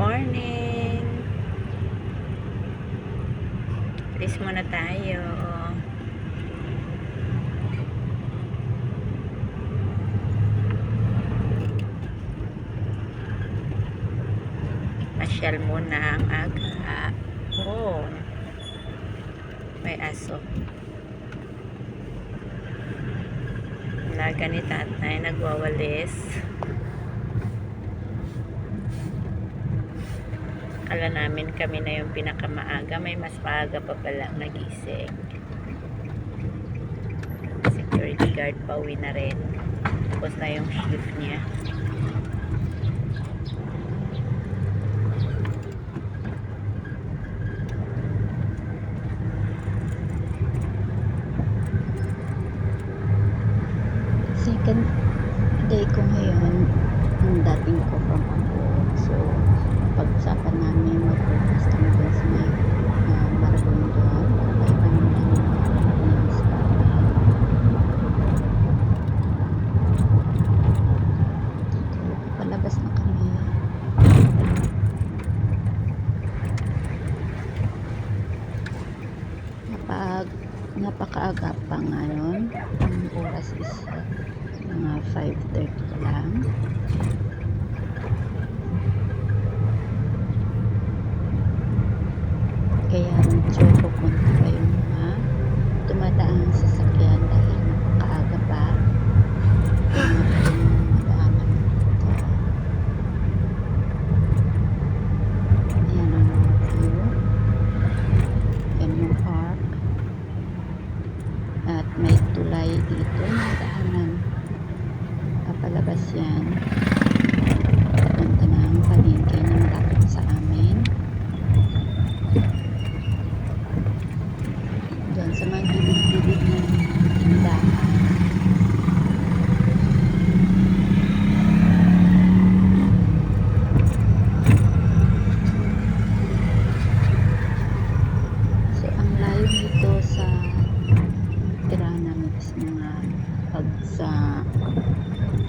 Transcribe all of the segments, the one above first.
morning! Alis muna tayo. Pasyal muna ang aga. Oh, may aso. Laga ni tatay nagwawalis. Kala namin kami na yung pinakamaaga. May mas maaga pa pala nagising. Security guard pauwi na rin. Tapos na yung shift niya. second day ko ngayon ang dating ko from abroad. So pag-usapan namin mag-focus kami dun sa may uh, Marabunga kaya kami lang yung palabas na kami. Napag napakaaga pa ngayon ang oras is mga 5.30 pa lang kaya medyo pupunta pa yung mga dumadaang sasakyan dahil napakaaga pa kaya nga pa yung madaanan dito ayan ang mga view yan yung park at may tulay dito na daanan papalabas yan papunta ng palengke na malapit sa amin dyan sa mga gilid-gilid ng tindahan so ang layo nito sa tirahan namin is mga pag sa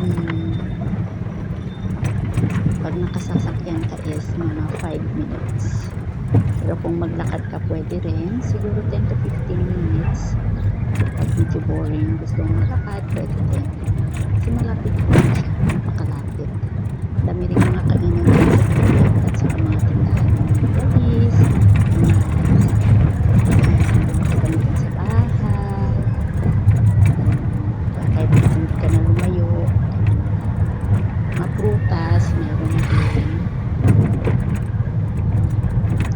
mm, pag nakasasakyan ka is mga 5 minutes. Pero kung maglakad ka pwede rin. Siguro 10 to 15 minutes. Pag medyo boring gusto mong maglakad pwede rin. Kasi malapit lang siya napakalapit dami rin mga kainan dito sa tulad at saka mga tindahan ng mga polis mga gamitin sa bahay kahit hindi ka na lumayo mga prutas meron din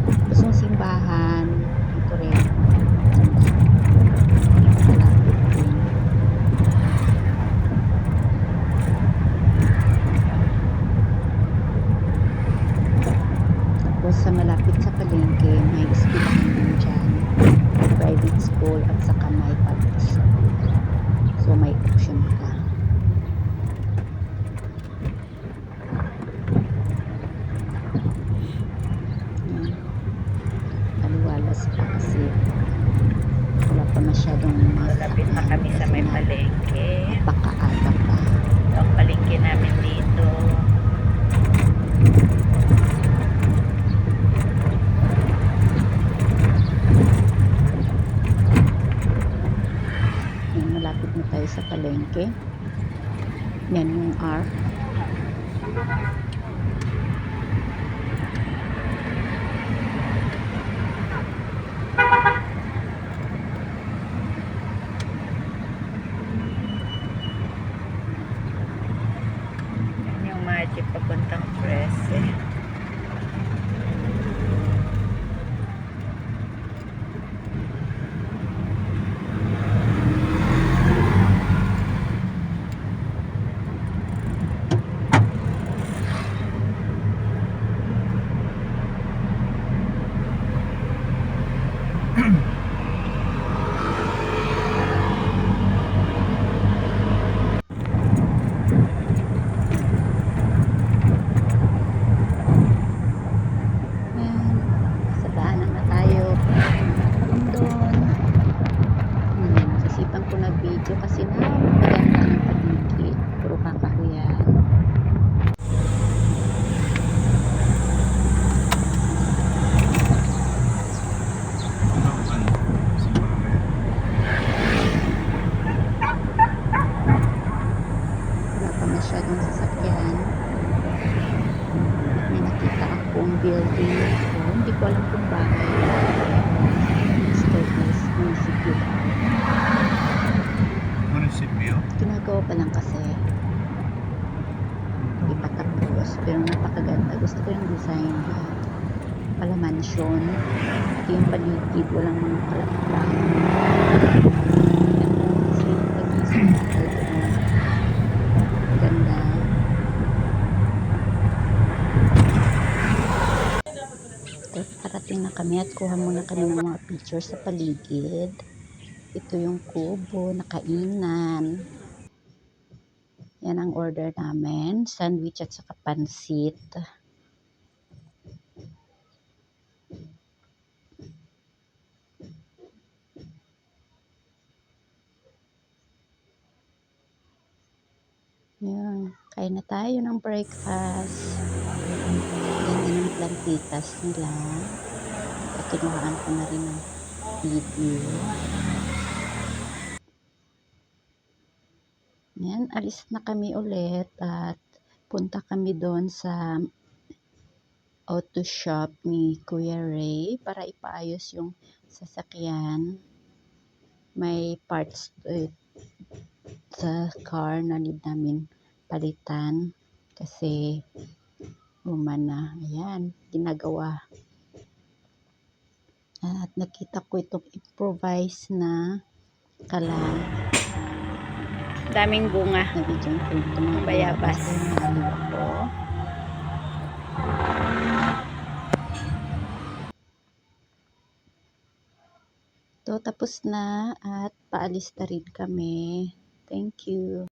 tapos yung simbahan ito rin malapit din tapos sa malapit sa palengke may eskwelahan din dyan private school at saka may public school may option ka. Aliwalas pa kasi wala pa masyadong Malapit na kami sa may palengke. Napakaaga pa. Ang palengke namin dito. Yan, malapit na sa palengke. Yan yung R. ang sasakyan. May nakita akong building dito. Hindi ko alam kung bakit. Basta is municipio. Municipio? Ginagawa pa lang kasi ipatapos. Pero napakaganda. Gusto ko yung design niya. Pala mansion. Ito yung paligid. Walang mga kalapatan. At kuha muna kami ng mga pictures sa paligid. Ito yung kubo, nakainan. Yan ang order namin. Sandwich at saka pansit. Yan. Kain na tayo ng breakfast. Ganda ng plantitas nila. Kinuhaan ko na rin ng video. Yan, alis na kami ulit at punta kami doon sa auto shop ni Kuya Ray para ipaayos yung sasakyan. May parts eh, sa car na need namin palitan kasi luma na. Ayan, ginagawa. At nakita ko itong improvise na kalan. Daming bunga. Nabigyan ko ito mga Bayabas. Ayun, naliwa ko. To, tapos na at paalis na rin kami. Thank you.